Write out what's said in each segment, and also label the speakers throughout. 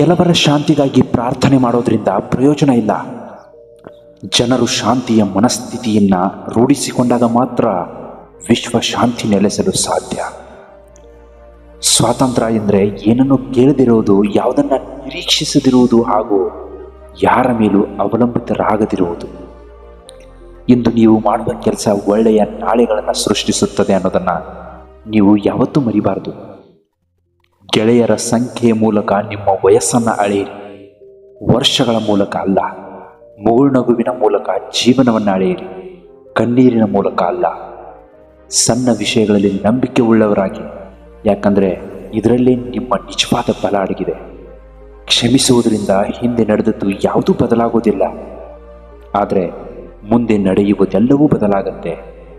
Speaker 1: ಕೆಲವರ ಶಾಂತಿಗಾಗಿ ಪ್ರಾರ್ಥನೆ ಮಾಡೋದ್ರಿಂದ ಪ್ರಯೋಜನ ಇಲ್ಲ. ಜನರು ಶಾಂತಿಯ ಮನಸ್ಥಿತಿಯನ್ನು ರೂಢಿಸಿಕೊಂಡಾಗ ಮಾತ್ರ ವಿಶ್ವ ಶಾಂತಿ ನೆಲೆಸಲು ಸಾಧ್ಯ. ಸ್ವಾತಂತ್ರ್ಯ ಎಂದರೆ ಏನನ್ನು ಕೇಳದಿರುವುದು, ಯಾವುದನ್ನು ನಿರೀಕ್ಷಿಸದಿರುವುದು ಹಾಗೂ ಯಾರ ಮೇಲೂ ಅವಲಂಬಿತರಾಗದಿರುವುದು. ಇಂದು ನೀವು ಮಾಡುವ ಕೆಲಸ ಒಳ್ಳೆಯ ನಾಳೆಗಳನ್ನು ಸೃಷ್ಟಿಸುತ್ತದೆ ಅನ್ನೋದನ್ನು ನೀವು ಯಾವತ್ತೂ ಮರಿಬಾರದು. ಗೆಳೆಯರ ಸಂಖ್ಯೆಯ ಮೂಲಕ ನಿಮ್ಮ ವಯಸ್ಸನ್ನು ಅಳೆಯಿರಿ. ವರ್ಷಗಳ ಮೂಲಕ ಅಲ್ಲ ಮುಗುಳ್ನಗುವಿನ ಮೂಲಕ ಜೀವನವನ್ನು ಅಳೆಯಿರಿ. ಕಣ್ಣೀರಿನ ಮೂಲಕ ಅಲ್ಲ, ಸಣ್ಣ ವಿಷಯಗಳಲ್ಲಿ ನಂಬಿಕೆ ಉಳ್ಳವರಾಗಿ. ಯಾಕಂದರೆ ಇದರಲ್ಲೇ ನಿಮ್ಮ ನಿಜವಾದ ಬಲ ಅಡಗಿದೆ. ಕ್ಷಮಿಸುವುದರಿಂದ ಹಿಂದೆ ನಡೆದದ್ದು ಯಾವುದೂ ಬದಲಾಗೋದಿಲ್ಲ. ಆದರೆ ಮುಂದೆ ನಡೆಯುವುದೆಲ್ಲವೂ ಬದಲಾಗುತ್ತೆ.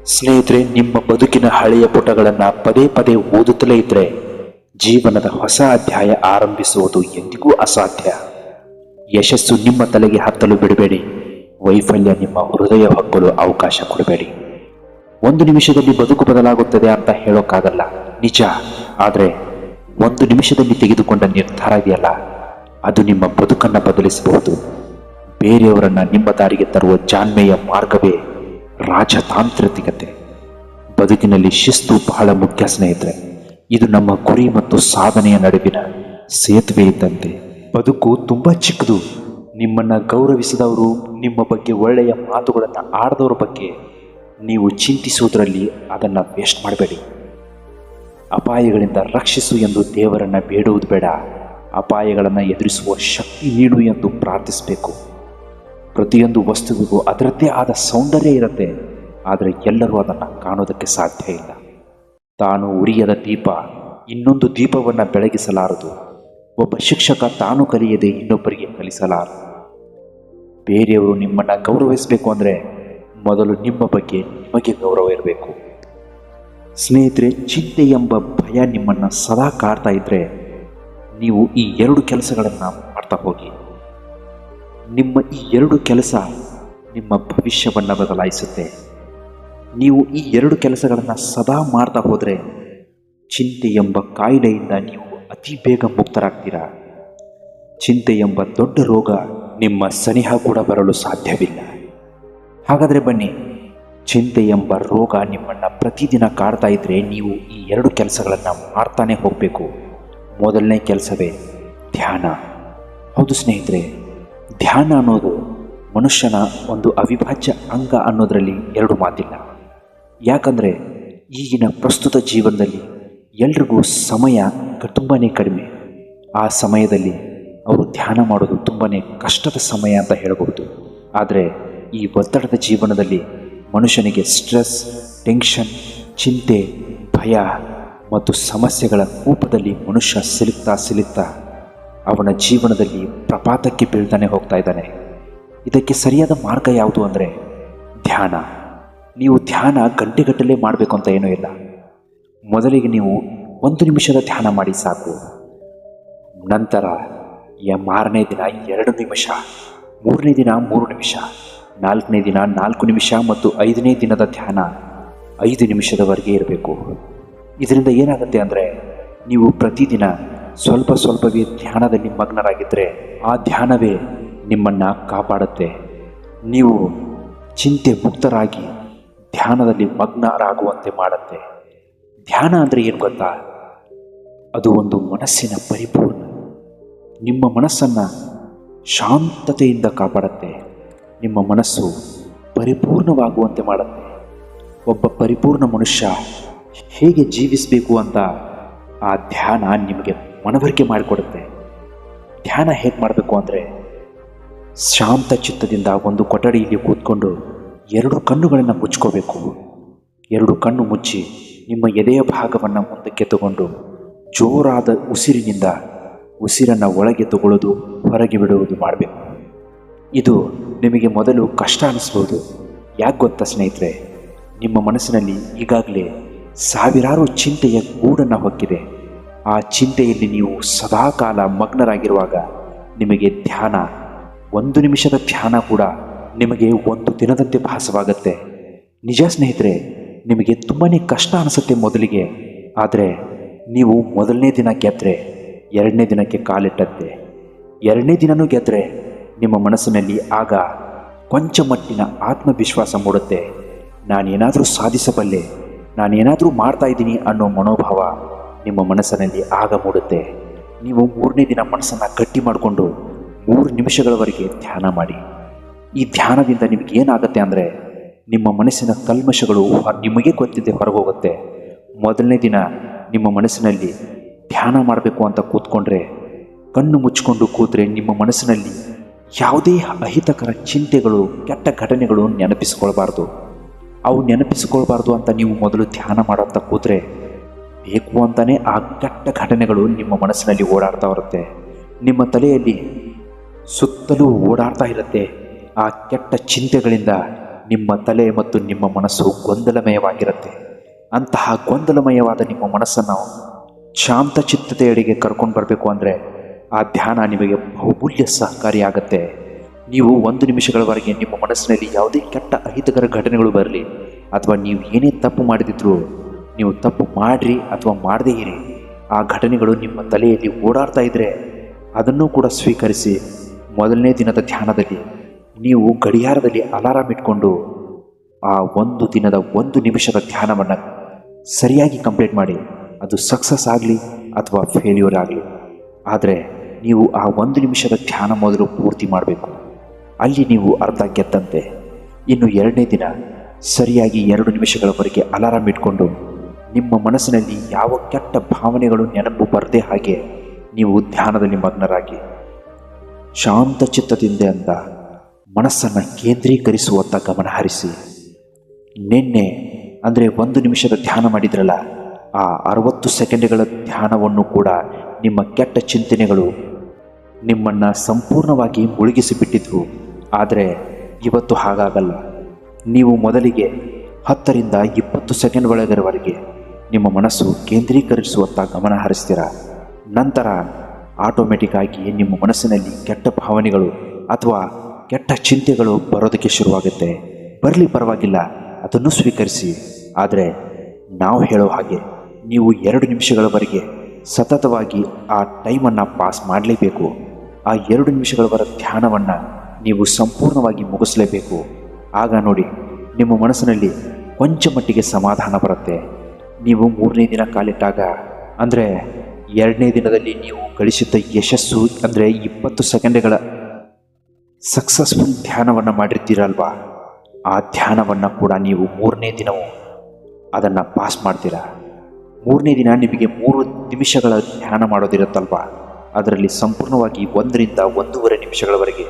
Speaker 1: ಸ್ನೇಹಿತರೆ, ನಿಮ್ಮ ಬದುಕಿನ ಹಳೆಯ ಪುಟಗಳನ್ನು ಪದೇ ಪದೇ ಓದುತ್ತಲೇ ಇದ್ದರೆ ಜೀವನದ ಹೊಸ ಅಧ್ಯಾಯ ಆರಂಭಿಸುವುದು ಎಂದಿಗೂ ಅಸಾಧ್ಯ. ಯಶಸ್ಸು ನಿಮ್ಮ ತಲೆಗೆ ಹತ್ತಲು ಬಿಡಬೇಡಿ. ವೈಫಲ್ಯ ನಿಮ್ಮ ಹೃದಯ ಹೊಕ್ಕಲು ಅವಕಾಶ ಕೊಡಬೇಡಿ. ಒಂದು ನಿಮಿಷದಲ್ಲಿ ಬದುಕು ಬದಲಾಗುತ್ತದೆ ಅಂತ ಹೇಳೋಕ್ಕಾಗಲ್ಲ. ನಿಜ. ಆದರೆ ಒಂದು ನಿಮಿಷದಲ್ಲಿ ತೆಗೆದುಕೊಂಡ ನಿರ್ಧಾರ ಇದೆಯಲ್ಲ? ಅದು ನಿಮ್ಮ ಬದುಕನ್ನು ಬದಲಿಸಬಹುದು. ಬೇರೆಯವರನ್ನ ನಿಮ್ಮ ದಾರಿಗೆ ತರುವ ಜಾಣ್ಮೆಯ ಮಾರ್ಗವೇ ರಾಜತಾಂತ್ರಿಕತೆ ಬದುಕಿನಲ್ಲಿ ಶಿಸ್ತು ಬಹಳ ಮುಖ್ಯ ಸ್ನೇಹಿತರೆ. ಇದು ನಮ್ಮ ಗುರಿ ಮತ್ತು ಸಾಧನೆಯ ನಡುವಿನ ಸೇತುವೆ ಇದ್ದಂತೆ. ಬದುಕು ತುಂಬ ಚಿಕ್ಕದು. ನಿಮ್ಮನ್ನು ಗೌರವಿಸಿದವರು, ನಿಮ್ಮ ಬಗ್ಗೆ ಒಳ್ಳೆಯ ಮಾತುಗಳನ್ನು ಆಡದವರ ಬಗ್ಗೆ ನೀವು ಚಿಂತಿಸುವುದರಲ್ಲಿ ಅದನ್ನು ವೇಸ್ಟ್ ಮಾಡಬೇಡಿ. ಅಪಾಯಗಳಿಂದ ರಕ್ಷಿಸು ಎಂದು ದೇವರನ್ನು ಬೇಡುವುದು ಬೇಡ. ಅಪಾಯಗಳನ್ನು ಎದುರಿಸುವ ಶಕ್ತಿ ನೀಡು ಎಂದು ಪ್ರಾರ್ಥಿಸಬೇಕು. ಪ್ರತಿಯೊಂದು ವಸ್ತುವಿಗೂ ಅದರದ್ದೇ ಆದ ಸೌಂದರ್ಯ ಇರುತ್ತೆ. ಆದರೆ ಎಲ್ಲರೂ ಅದನ್ನು ಕಾಣೋದಕ್ಕೆ ಸಾಧ್ಯ ಇಲ್ಲ. ತಾನು ಉರಿಯದ ದೀಪ, ಇನ್ನೊಂದು ದೀಪವನ್ನು ಬೆಳಗಿಸಲಾರದು. ಒಬ್ಬ ಶಿಕ್ಷಕ ತಾನು ಕಲಿಯದೆ ಇನ್ನೊಬ್ಬರಿಗೆ ಕಲಿಸಲಾರ ಬೇರೆಯವರು ನಿಮ್ಮನ್ನು ಗೌರವಿಸಬೇಕು ಅಂದರೆ ಮೊದಲು ನಿಮ್ಮ ಬಗ್ಗೆ ನಿಮಗೆ ಗೌರವ ಇರಬೇಕು. ಸ್ನೇಹಿತರೆ, ಚಿಂತೆ ಎಂಬ ಭಯ ನಿಮ್ಮನ್ನು ಸದಾ ಕಾಡ್ತಾ ಇದ್ದರೆ ನೀವು ಈ ಎರಡು ಕೆಲಸಗಳನ್ನು ಮಾಡ್ತಾ ಹೋಗಿ. ನಿಮ್ಮ ಈ ಎರಡು ಕೆಲಸ ನಿಮ್ಮ ಭವಿಷ್ಯವನ್ನು ಬದಲಾಯಿಸುತ್ತೆ. ನೀವು ಈ ಎರಡು ಕೆಲಸಗಳನ್ನು ಸದಾ ಮಾಡ್ತಾ ಹೋದರೆ ಚಿಂತೆ ಎಂಬ ಕಾಯಿಲೆಯಿಂದ ನೀವು ಅತಿ ಬೇಗ ಮುಕ್ತರಾಗ್ತೀರಾ? ಚಿಂತೆ ಎಂಬ ದೊಡ್ಡ ರೋಗ ನಿಮ್ಮ ಸನಿಹ ಕೂಡ ಬರಲು ಸಾಧ್ಯವಿಲ್ಲ. ಹಾಗಾದರೆ ಬನ್ನಿ, ಚಿಂತೆ ಎಂಬ ರೋಗ ನಿಮ್ಮನ್ನು ಪ್ರತಿದಿನ ಕಾಡ್ತಾ ಇದ್ದರೆ ನೀವು ಈ ಎರಡು ಕೆಲಸಗಳನ್ನು ಮಾಡ್ತಾನೆ ಹೋಗಬೇಕು. ಮೊದಲನೇ ಕೆಲಸವೇ ಧ್ಯಾನ. ಹೌದು ಸ್ನೇಹಿತರೆ, ಧ್ಯಾನ ಅನ್ನೋದು ಮನುಷ್ಯನ ಒಂದು ಅವಿಭಾಜ್ಯ ಅಂಗ ಅನ್ನೋದರಲ್ಲಿ ಎರಡು ಮಾತಿಲ್ಲ. ಯಾಕಂದರೆ ಈಗಿನ ಪ್ರಸ್ತುತ ಜೀವನದಲ್ಲಿ ಎಲ್ರಿಗೂ ಸಮಯ ತುಂಬಾ ಕಡಿಮೆ. ಆ ಸಮಯದಲ್ಲಿ ಅವರು ಧ್ಯಾನ ಮಾಡೋದು ತುಂಬಾ ಕಷ್ಟದ ಸಮಯ ಅಂತ ಹೇಳಬಹುದು. ಆದರೆ ಈ ಒತ್ತಡದ ಜೀವನದಲ್ಲಿ ಮನುಷ್ಯನಿಗೆ ಸ್ಟ್ರೆಸ್, ಟೆನ್ಷನ್, ಚಿಂತೆ, ಭಯ ಮತ್ತು ಸಮಸ್ಯೆಗಳ ಕೂಪದಲ್ಲಿ ಮನುಷ್ಯ ಸಿಲುಕ್ತಾ ಸಿಲುಕ್ತಾ ಅವನ ಜೀವನದಲ್ಲಿ ಪ್ರಪಾತಕ್ಕೆ ಬೀಳ್ತಾನೆ ಹೋಗ್ತಾ ಇದ್ದಾನೆ. ಇದಕ್ಕೆ ಸರಿಯಾದ ಮಾರ್ಗ ಯಾವುದು ಅಂದರೆ ಧ್ಯಾನ. ನೀವು ಧ್ಯಾನ ಗಂಟೆಗಟ್ಟಲೆ ಮಾಡಬೇಕು ಅಂತ ಏನೂ ಇಲ್ಲ. ಮೊದಲಿಗೆ ನೀವು ಒಂದು ನಿಮಿಷದ ಧ್ಯಾನ ಮಾಡಿ ಸಾಕು. ನಂತರ ಮಾರನೇ ದಿನ ಎರಡು ನಿಮಿಷ, ಮೂರನೇ ದಿನ ಮೂರು ನಿಮಿಷ, ನಾಲ್ಕನೇ ದಿನ ನಾಲ್ಕು ನಿಮಿಷ ಮತ್ತು ಐದನೇ ದಿನದ ಧ್ಯಾನ ಐದು ನಿಮಿಷದವರೆಗೆ ಇರಬೇಕು. ಇದರಿಂದ ಏನಾಗುತ್ತೆ ಅಂದರೆ ನೀವು ಪ್ರತಿದಿನ ಸ್ವಲ್ಪ ಸ್ವಲ್ಪವೇ ಧ್ಯಾನದಲ್ಲಿ ಮಗ್ನರಾಗಿದ್ದರೆ ಆ ಧ್ಯಾನವೇ ನಿಮ್ಮನ್ನು ಕಾಪಾಡುತ್ತೆ. ನೀವು ಚಿಂತೆ ಮುಕ್ತರಾಗಿ ಧ್ಯಾನದಲ್ಲಿ ಮಗ್ನರಾಗುವಂತೆ ಮಾಡುತ್ತೆ. ಧ್ಯಾನ ಅಂದರೆ ಏನು ಗೊತ್ತಾ? ಅದು ಒಂದು ಮನಸ್ಸಿನ ಪರಿಪೂರ್ಣ. ನಿಮ್ಮ ಮನಸ್ಸನ್ನು ಶಾಂತತೆಯಿಂದ ಕಾಪಾಡುತ್ತೆ. ನಿಮ್ಮ ಮನಸ್ಸು ಪರಿಪೂರ್ಣವಾಗುವಂತೆ ಮಾಡುತ್ತೆ. ಒಬ್ಬ ಪರಿಪೂರ್ಣ ಮನುಷ್ಯ ಹೇಗೆ ಜೀವಿಸಬೇಕು ಅಂತ ಆ ಧ್ಯಾನ ನಿಮಗೆ ಮನವರಿಕೆ ಮಾಡಿಕೊಡುತ್ತೆ. ಧ್ಯಾನ ಹೇಗೆ ಮಾಡಬೇಕು ಅಂದರೆ ಶಾಂತ ಚಿತ್ತದಿಂದ ಒಂದು ಕೊಠಡಿಯಲ್ಲಿ ಕೂತ್ಕೊಂಡು ಎರಡು ಕಣ್ಣುಗಳನ್ನು ಮುಚ್ಕೋಬೇಕು. ಎರಡು ಕಣ್ಣು ಮುಚ್ಚಿ ನಿಮ್ಮ ಎದೆಯ ಭಾಗವನ್ನು ಮುಂದಕ್ಕೆ ತಗೊಂಡು ಜೋರಾದ ಉಸಿರಿನಿಂದ ಉಸಿರನ್ನು ಒಳಗೆ ತಗೊಳ್ಳೋದು ಹೊರಗೆ ಬಿಡುವುದು ಮಾಡಬೇಕು. ಇದು ನಿಮಗೆ ಮೊದಲು ಕಷ್ಟ ಅನಿಸ್ಬೋದು. ಯಾಕೆ ಗೊತ್ತಾ ಸ್ನೇಹಿತರೆ? ನಿಮ್ಮ ಮನಸ್ಸಿನಲ್ಲಿ ಈಗಾಗಲೇ ಸಾವಿರಾರು ಚಿಂತೆಯ ಗೂಡನ್ನು ಹೊಕ್ಕಿದೆ. ಆ ಚಿಂತೆಯಲ್ಲಿ ನೀವು ಸದಾಕಾಲ ಮಗ್ನರಾಗಿರುವಾಗ ನಿಮಗೆ ಧ್ಯಾನ, ಒಂದು ನಿಮಿಷದ ಧ್ಯಾನ ಕೂಡ ನಿಮಗೆ ಒಂದು ದಿನದಂತೆ ಭಾಸವಾಗತ್ತೆ. ನಿಜ ಸ್ನೇಹಿತರೆ, ನಿಮಗೆ ತುಂಬಾ ಕಷ್ಟ ಅನಿಸುತ್ತೆ ಮೊದಲಿಗೆ. ಆದರೆ ನೀವು ಮೊದಲನೇ ದಿನ ಗೆದ್ದರೆ ಎರಡನೇ ದಿನಕ್ಕೆ ಕಾಲಿಟ್ಟದ್ದೆ. ಎರಡನೇ ದಿನನೂ ಗೆದ್ದರೆ ನಿಮ್ಮ ಮನಸ್ಸಿನಲ್ಲಿ ಆಗ ಕೊಂಚ ಮಟ್ಟಿನ ಆತ್ಮವಿಶ್ವಾಸ ಮೂಡುತ್ತೆ. ನಾನೇನಾದರೂ ಸಾಧಿಸಬಲ್ಲೆ, ನಾನೇನಾದರೂ ಮಾಡ್ತಾ ಇದ್ದೀನಿ ಅನ್ನೋ ಮನೋಭಾವ ನಿಮ್ಮ ಮನಸ್ಸಿನಲ್ಲಿ ಆಗ ಮೂಡುತ್ತೆ. ನೀವು ಮೂರನೇ ದಿನ ಮನಸ್ಸನ್ನು ಗಟ್ಟಿ ಮಾಡಿಕೊಂಡು ಮೂರು ನಿಮಿಷಗಳವರೆಗೆ ಧ್ಯಾನ ಮಾಡಿ. ಈ ಧ್ಯಾನದಿಂದ ನಿಮಗೆ ಏನಾಗುತ್ತೆ ಅಂದರೆ ನಿಮ್ಮ ಮನಸ್ಸಿನ ಕಲ್ಮಶಗಳು ನಿಮಗೆ ಗೊತ್ತಿದ್ದೆ ಹೊರಗೋಗುತ್ತೆ ಮೊದಲನೇ ದಿನ ನಿಮ್ಮ ಮನಸ್ಸಿನಲ್ಲಿ ಧ್ಯಾನ ಮಾಡಬೇಕು ಅಂತ ಕೂತ್ಕೊಂಡ್ರೆ, ಕಣ್ಣು ಮುಚ್ಕೊಂಡು ಕೂತ್ರೆ ನಿಮ್ಮ ಮನಸ್ಸಿನಲ್ಲಿ ಯಾವುದೇ ಅಹಿತಕರ ಚಿಂತೆಗಳು, ಕೆಟ್ಟ ಘಟನೆಗಳು ನೆನಪಿಸ್ಕೊಳ್ಬಾರ್ದು. ಅವು ನೆನಪಿಸಿಕೊಳ್ಬಾರ್ದು ಅಂತ ನೀವು ಮೊದಲು ಧ್ಯಾನ ಮಾಡೋಂಥ ಕೂತ್ರೆ ಬೇಕು ಅಂತಲೇ ಆ ಕೆಟ್ಟ ಘಟನೆಗಳು ನಿಮ್ಮ ಮನಸ್ಸಿನಲ್ಲಿ ಓಡಾಡ್ತಾ ಇರುತ್ತೆ ನಿಮ್ಮ ತಲೆಯಲ್ಲಿ ಸುತ್ತಲೂ ಓಡಾಡ್ತಾ ಇರುತ್ತೆ. ಆ ಕೆಟ್ಟ ಚಿಂತೆಗಳಿಂದ ನಿಮ್ಮ ತಲೆ ಮತ್ತು ನಿಮ್ಮ ಮನಸ್ಸು ಗೊಂದಲಮಯವಾಗಿರುತ್ತೆ. ಅಂತಹ ಗೊಂದಲಮಯವಾದ ನಿಮ್ಮ ಮನಸ್ಸನ್ನು ಶಾಂತ ಚಿತ್ತತೆಯಡೆಗೆ ಕರ್ಕೊಂಡು ಬರಬೇಕು ಅಂದರೆ ಆ ಧ್ಯಾನ ನಿಮಗೆ ಬಹುಮೂಲ್ಯ ಸಹಕಾರಿಯಾಗತ್ತೆ ನೀವು ಒಂದು ನಿಮಿಷಗಳವರೆಗೆ ನಿಮ್ಮ ಮನಸ್ಸಿನಲ್ಲಿ ಯಾವುದೇ ಕೆಟ್ಟ ಅಹಿತಕರ ಘಟನೆಗಳು ಬರಲಿ ಅಥವಾ ನೀವು ಏನೇ ತಪ್ಪು ಮಾಡಿದಿದ್ರೂ ನೀವು ತಪ್ಪು ಮಾಡ್ರಿ ಅಥವಾ ಮಾಡದೇ ಇರಿ. ಆ ಘಟನೆಗಳು ನಿಮ್ಮ ತಲೆಯಲ್ಲಿ ಓಡಾಡ್ತಾ ಇದ್ದರೆ ಅದನ್ನು ಕೂಡ ಸ್ವೀಕರಿಸಿ ಮೊದಲನೇ ದಿನದ ಧ್ಯಾನದಲ್ಲಿ ನೀವು ಗಡಿಯಾರದಲ್ಲಿ ಅಲಾರಾಮ್ ಇಟ್ಕೊಂಡು ಆ ಒಂದು ದಿನದ ಒಂದು ನಿಮಿಷದ ಧ್ಯಾನವನ್ನು ಸರಿಯಾಗಿ ಕಂಪ್ಲೀಟ್ ಮಾಡಿ, ಅದು ಸಕ್ಸಸ್ ಆಗಲಿ ಅಥವಾ ಫೇಲ್ಯೂರ್ ಆಗಲಿ. ಆದರೆ ನೀವು ಆ ಒಂದು ನಿಮಿಷದ ಧ್ಯಾನ ಮೊದಲು ಪೂರ್ತಿ ಮಾಡಬೇಕು. ಅಲ್ಲಿ ನೀವು ಅರ್ಧ ಗೆದ್ದಂತೆ ಇನ್ನು ಎರಡನೇ ದಿನ ಸರಿಯಾಗಿ ಎರಡು ನಿಮಿಷಗಳವರೆಗೆ ಅಲಾರಾಮ್ ಇಟ್ಕೊಂಡು ನಿಮ್ಮ ಮನಸ್ಸಿನಲ್ಲಿ ಯಾವ ಕೆಟ್ಟ ಭಾವನೆಗಳು ನೆನಪು ಬರದೆ ಹಾಗೆ ನೀವು ಧ್ಯಾನದಲ್ಲಿ ಮಗ್ನರಾಗಿ ಶಾಂತ ಚಿತ್ತದಿಂದ ಅಂತ ಮನಸ್ಸನ್ನು ಕೇಂದ್ರೀಕರಿಸುವತ್ತ ಗಮನ ಹರಿಸಿ. ನಿನ್ನೆ ಅಂದರೆ ಒಂದು ನಿಮಿಷದ ಧ್ಯಾನ ಮಾಡಿದ್ರಲ್ಲ, ಆ ಅರವತ್ತು ಸೆಕೆಂಡ್ಗಳ ಧ್ಯಾನವನ್ನು ಕೂಡ ನಿಮ್ಮ ಕೆಟ್ಟ ಚಿಂತನೆಗಳು ನಿಮ್ಮನ್ನು ಸಂಪೂರ್ಣವಾಗಿ ಮುಳುಗಿಸಿಬಿಟ್ಟಿದ್ವು ಆದರೆ ಇವತ್ತು ಹಾಗಾಗಲ್ಲ. ನೀವು ಮೊದಲಿಗೆ ಹತ್ತರಿಂದ ಇಪ್ಪತ್ತು ಸೆಕೆಂಡ್ ಒಳಗರವರೆಗೆ ನಿಮ್ಮ ಮನಸ್ಸು ಕೇಂದ್ರೀಕರಿಸುವತ್ತ ಗಮನ ಹರಿಸ್ತೀರ? ನಂತರ ಆಟೋಮೆಟಿಕ್ ಆಗಿ ನಿಮ್ಮ ಮನಸ್ಸಿನಲ್ಲಿ ಕೆಟ್ಟ ಭಾವನೆಗಳು ಅಥವಾ ಕೆಟ್ಟ ಚಿಂತೆಗಳು ಬರೋದಕ್ಕೆ ಶುರುವಾಗುತ್ತೆ. ಬರಲಿ ಪರವಾಗಿಲ್ಲ, ಅದನ್ನು ಸ್ವೀಕರಿಸಿ. ಆದರೆ ನಾವು ಹೇಳೋ ಹಾಗೆ, ನೀವು ಎರಡು ನಿಮಿಷಗಳವರೆಗೆ ಸತತವಾಗಿ ಆ ಟೈಮನ್ನು ಪಾಸ್ ಮಾಡಲೇಬೇಕು. ಆ ಎರಡು ನಿಮಿಷಗಳವರ ಧ್ಯಾನವನ್ನು ನೀವು ಸಂಪೂರ್ಣವಾಗಿ ಮುಗಿಸಲೇಬೇಕು. ಆಗ ನೋಡಿ, ನಿಮ್ಮ ಮನಸ್ಸಿನಲ್ಲಿ ಕೊಂಚ ಮಟ್ಟಿಗೆ ಸಮಾಧಾನ ಬರುತ್ತೆ. ನೀವು ಮೂರನೇ ದಿನ ಕಾಲಿಟ್ಟಾಗ, ಅಂದರೆ ಎರಡನೇ ದಿನದಲ್ಲಿ ನೀವು ಗಳಿಸಿದ್ದ ಯಶಸ್ಸು, ಅಂದರೆ ಇಪ್ಪತ್ತು ಸೆಕೆಂಡ್ಗಳ ಸಕ್ಸಸ್ಫುಲ್ ಧ್ಯಾನವನ್ನು ಮಾಡಿರ್ತೀರಲ್ವಾ? ಆ ಧ್ಯಾನವನ್ನು ಕೂಡ ನೀವು ಮೂರನೇ ದಿನವೂ ಅದನ್ನು ಪಾಸ್ ಮಾಡ್ತೀರಾ? ಮೂರನೇ ದಿನ ನಿಮಗೆ ಮೂರು ನಿಮಿಷಗಳ ಧ್ಯಾನ ಮಾಡೋದಿರುತ್ತಲ್ವಾ? ಅದರಲ್ಲಿ ಸಂಪೂರ್ಣವಾಗಿ ಒಂದರಿಂದ ಒಂದೂವರೆ ನಿಮಿಷಗಳವರೆಗೆ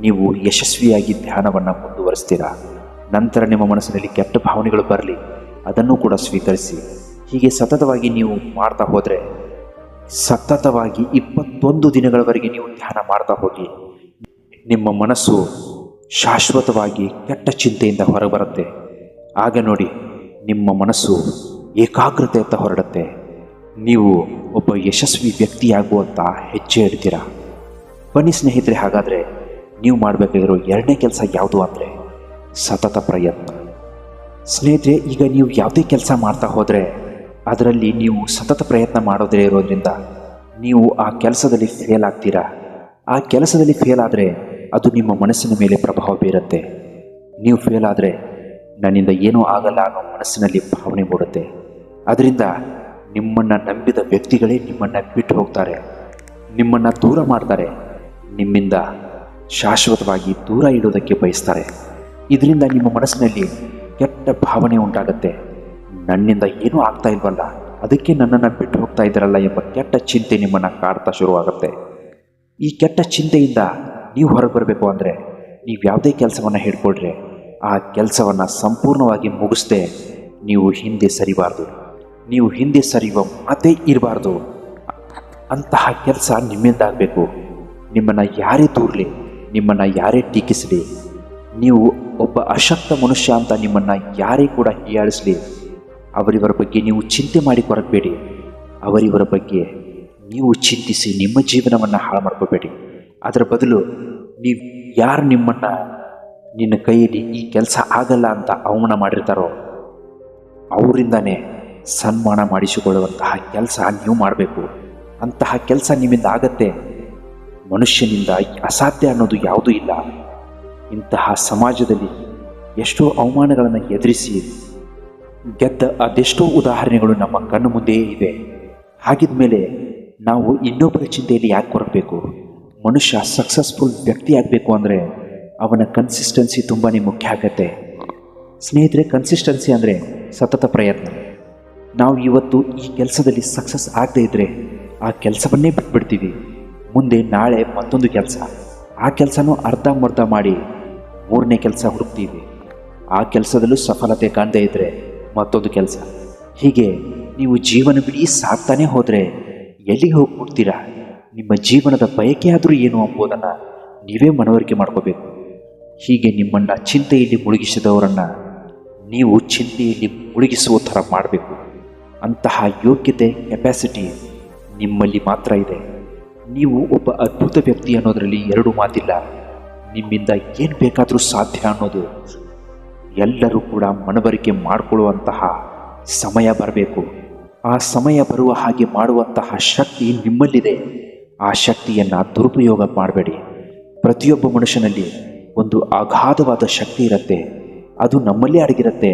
Speaker 1: ನೀವು ಯಶಸ್ವಿಯಾಗಿ ಧ್ಯಾನವನ್ನು ಮುಂದುವರಿಸ್ತೀರಾ? ನಂತರ ನಿಮ್ಮ ಮನಸ್ಸಿನಲ್ಲಿ ಕೆಟ್ಟ ಭಾವನೆಗಳು ಬರಲಿ, ಅದನ್ನು ಕೂಡ ಸ್ವೀಕರಿಸಿ. ಹೀಗೆ ಸತತವಾಗಿ ನೀವು ಮಾಡ್ತಾ ಹೋದರೆ, ಸತತವಾಗಿ ಇಪ್ಪತ್ತೊಂದು ದಿನಗಳವರೆಗೆ ನೀವು ಧ್ಯಾನ ಮಾಡ್ತಾ ಹೋಗಿ ನಿಮ್ಮ ಮನಸ್ಸು ಶಾಶ್ವತವಾಗಿ ಕೆಟ್ಟ ಚಿಂತೆಯಿಂದ ಹೊರಬರುತ್ತೆ. ಆಗ ನೋಡಿ, ನಿಮ್ಮ ಮನಸ್ಸು ಏಕಾಗ್ರತೆಯತ್ತ ಹೊರಡುತ್ತೆ. ನೀವು ಒಬ್ಬ ಯಶಸ್ವಿ ವ್ಯಕ್ತಿಯಾಗುವಂತ ಹೆಜ್ಜೆ ಇಡ್ತೀರಾ? ಬನ್ನಿ ಸ್ನೇಹಿತರೆ, ಹಾಗಾದರೆ ನೀವು ಮಾಡಬೇಕಾಗಿರೋ ಎರಡನೇ ಕೆಲಸ ಯಾವುದು ಅಂದರೆ ಸತತ ಪ್ರಯತ್ನ. ಸ್ನೇಹಿತರೆ, ಈಗ ನೀವು ಯಾವುದೇ ಕೆಲಸ ಮಾಡ್ತಾ ಹೋದರೆ ಅದರಲ್ಲಿ ನೀವು ಸತತ ಪ್ರಯತ್ನ ಮಾಡೋದೇ ಇರೋದ್ರಿಂದ ನೀವು ಆ ಕೆಲಸದಲ್ಲಿ ಫೇಲ್ ಆಗ್ತೀರಾ? ಆ ಕೆಲಸದಲ್ಲಿ ಫೇಲ್ ಆದರೆ ಅದು ನಿಮ್ಮ ಮನಸ್ಸಿನ ಮೇಲೆ ಪ್ರಭಾವ ಬೀರುತ್ತೆ. ನೀವು ಫೇಲ್ ಆದರೆ ನನ್ನಿಂದ ಏನೂ ಆಗಲ್ಲ ಅನ್ನೋ ಮನಸ್ಸಿನಲ್ಲಿ ಭಾವನೆ ಮೂಡುತ್ತೆ. ಅದರಿಂದ ನಿಮ್ಮನ್ನು ನಂಬಿದ ವ್ಯಕ್ತಿಗಳೇ ನಿಮ್ಮನ್ನು ಬಿಟ್ಟು ಹೋಗ್ತಾರೆ. ನಿಮ್ಮನ್ನು ದೂರ ಮಾಡ್ತಾರೆ. ನಿಮ್ಮಿಂದ ಶಾಶ್ವತವಾಗಿ ದೂರ ಇಡೋದಕ್ಕೆ ಬಯಸ್ತಾರೆ. ಇದರಿಂದ ನಿಮ್ಮ ಮನಸ್ಸಿನಲ್ಲಿ ಕೆಟ್ಟ ಭಾವನೆ ಉಂಟಾಗುತ್ತೆ. ನನ್ನಿಂದ ಏನೂ ಆಗ್ತಾ ಇಲ್ವಲ್ಲ? ಅದಕ್ಕೆ ನನ್ನನ್ನು ಬಿಟ್ಟು ಹೋಗ್ತಾ ಇದ್ದಾರಲ್ಲ ಎಂಬ ಕೆಟ್ಟ ಚಿಂತೆ ನಿಮ್ಮನ್ನು ಕಾಡ್ತಾ ಶುರುವಾಗುತ್ತೆ. ಈ ಕೆಟ್ಟ ಚಿಂತೆಯಿಂದ ನೀವು ಹೊರಗೆ ಬರಬೇಕು ಅಂದರೆ ನೀವು ಯಾವುದೇ ಕೆಲಸವನ್ನು ಹಿಡ್ಕೊಳ್ರೆ ಆ ಕೆಲಸವನ್ನು ಸಂಪೂರ್ಣವಾಗಿ ಮುಗಿಸ್ದೆ ನೀವು ಹಿಂದೆ ಸರಿಬಾರ್ದು. ನೀವು ಹಿಂದೆ ಸರಿಯುವ ಮಾತೇ ಇರಬಾರ್ದು. ಅಂತಹ ಕೆಲಸ ನಿಮ್ಮಿಂದ ಆಗಬೇಕು. ನಿಮ್ಮನ್ನು ಯಾರೇ ದೂರಲಿ, ನಿಮ್ಮನ್ನು ಯಾರೇ ಟೀಕಿಸಲಿ, ನೀವು ಒಬ್ಬ ಅಶಕ್ತ ಮನುಷ್ಯ ಅಂತ ನಿಮ್ಮನ್ನು ಯಾರೇ ಕೂಡ ಹೀಯಾಳಿಸಲಿ, ಅವರಿವರ ಬಗ್ಗೆ ನೀವು ಚಿಂತೆ ಮಾಡಿ ಕೊರಗಬೇಡಿ. ಅವರಿವರ ಬಗ್ಗೆ ನೀವು ಚಿಂತಿಸಿ ನಿಮ್ಮ ಜೀವನವನ್ನು ಹಾಳು ಮಾಡ್ಕೋಬೇಡಿ. ಅದರ ಬದಲು ನೀವು ಯಾರು ನಿಮ್ಮನ್ನು ನಿನ್ನ ಕೈಯಲ್ಲಿ ಈ ಕೆಲಸ ಆಗಲ್ಲ ಅಂತ ಅವಮಾನ ಮಾಡಿರ್ತಾರೋ ಅವರಿಂದನೇ ಸನ್ಮಾನ ಮಾಡಿಸಿಕೊಳ್ಳುವಂತಹ ಕೆಲಸ ನೀವು ಮಾಡಬೇಕು. ಅಂತಹ ಕೆಲಸ ನಿಮ್ಮಿಂದ ಆಗತ್ತೆ. ಮನುಷ್ಯನಿಂದ ಅಸಾಧ್ಯ ಅನ್ನೋದು ಯಾವುದೂ ಇಲ್ಲ. ಇಂತಹ ಸಮಾಜದಲ್ಲಿ ಎಷ್ಟೋ ಅವಮಾನಗಳನ್ನು ಎದುರಿಸಿ ಗೆದ್ದ ಅದೆಷ್ಟೋ ಉದಾಹರಣೆಗಳು ನಮ್ಮ ಕಣ್ಣು ಮುಂದೆಯೇ ಇವೆ. ಹಾಗಿದ್ಮೇಲೆ ನಾವು ಇನ್ನೊಬ್ಬರ ಚಿಂತೆಯಲ್ಲಿ ಯಾಕೆ ಕೊರಗಬೇಕು ಮನುಷ್ಯ ಸಕ್ಸಸ್ಫುಲ್ ವ್ಯಕ್ತಿ ಆಗಬೇಕು ಅಂದರೆ ಅವನ ಕನ್ಸಿಸ್ಟೆನ್ಸಿ ತುಂಬಾ ಮುಖ್ಯ ಆಗತ್ತೆ. ಸ್ನೇಹಿತರೆ ಕನ್ಸಿಸ್ಟೆನ್ಸಿ ಅಂದರೆ ಸತತ ಪ್ರಯತ್ನ. ನಾವು ಇವತ್ತು ಈ ಕೆಲಸದಲ್ಲಿ ಸಕ್ಸಸ್ ಆಗದೇ ಇದ್ದರೆ ಆ ಕೆಲಸವನ್ನೇ ಬಿಟ್ಬಿಡ್ತೀವಿ. ಮುಂದೆ ನಾಳೆ ಮತ್ತೊಂದು ಕೆಲಸ. ಆ ಕೆಲಸನೂ ಅರ್ಧಂಬರ್ಧ ಮಾಡಿ ಮೂರನೇ ಕೆಲಸ ಹುಡುಕ್ತೀವಿ. ಆ ಕೆಲಸದಲ್ಲೂ ಸಫಲತೆ ಕಾಣದೇ ಇದ್ದರೆ ಮತ್ತೊಂದು ಕೆಲಸ. ಹೀಗೆ ನೀವು ಜೀವನ ಬಿಡಿ ಸಾಕ್ತಾನೆ ಹೋದರೆ ಎಲ್ಲಿಗೆ ಹೋಗ್ಬಿಡ್ತೀರಾ? ನಿಮ್ಮ ಜೀವನದ ಬಯಕೆ ಆದರೂ ಏನು ಎಂಬುದನ್ನು ನೀವೇ ಮನವರಿಕೆ ಮಾಡ್ಕೋಬೇಕು. ಹೀಗೆ ನಿಮ್ಮನ್ನು ಚಿಂತೆಯಲ್ಲಿ ಮುಳುಗಿಸಿದವರನ್ನು ನೀವು ಚಿಂತೆಯಲ್ಲಿ ಮುಳುಗಿಸುವ ಥರ ಮಾಡಬೇಕು. ಅಂತಹ ಯೋಗ್ಯತೆ ಕೆಪ್ಯಾಸಿಟಿ ನಿಮ್ಮಲ್ಲಿ ಮಾತ್ರ ಇದೆ. ನೀವು ಒಬ್ಬ ಅದ್ಭುತ ವ್ಯಕ್ತಿ ಅನ್ನೋದರಲ್ಲಿ ಎರಡು ಮಾತಿಲ್ಲ. ನಿಮ್ಮಿಂದ ಏನು ಬೇಕಾದರೂ ಸಾಧ್ಯ ಅನ್ನೋದು ಎಲ್ಲರೂ ಕೂಡ ಮನವರಿಕೆ ಮಾಡಿಕೊಳ್ಳುವಂತಹ ಸಮಯ ಬರಬೇಕು. ಆ ಸಮಯ ಬರುವ ಹಾಗೆ ಮಾಡುವಂತಹ ಶಕ್ತಿ ನಿಮ್ಮಲ್ಲಿದೆ. ಆ ಶಕ್ತಿಯನ್ನು ದುರುಪಯೋಗ ಮಾಡಬೇಡಿ. ಪ್ರತಿಯೊಬ್ಬ ಮನುಷ್ಯನಲ್ಲಿ ಒಂದು ಅಗಾಧವಾದ ಶಕ್ತಿ ಇರುತ್ತೆ. ಅದು ನಮ್ಮಲ್ಲೇ ಅಡಗಿರುತ್ತೆ.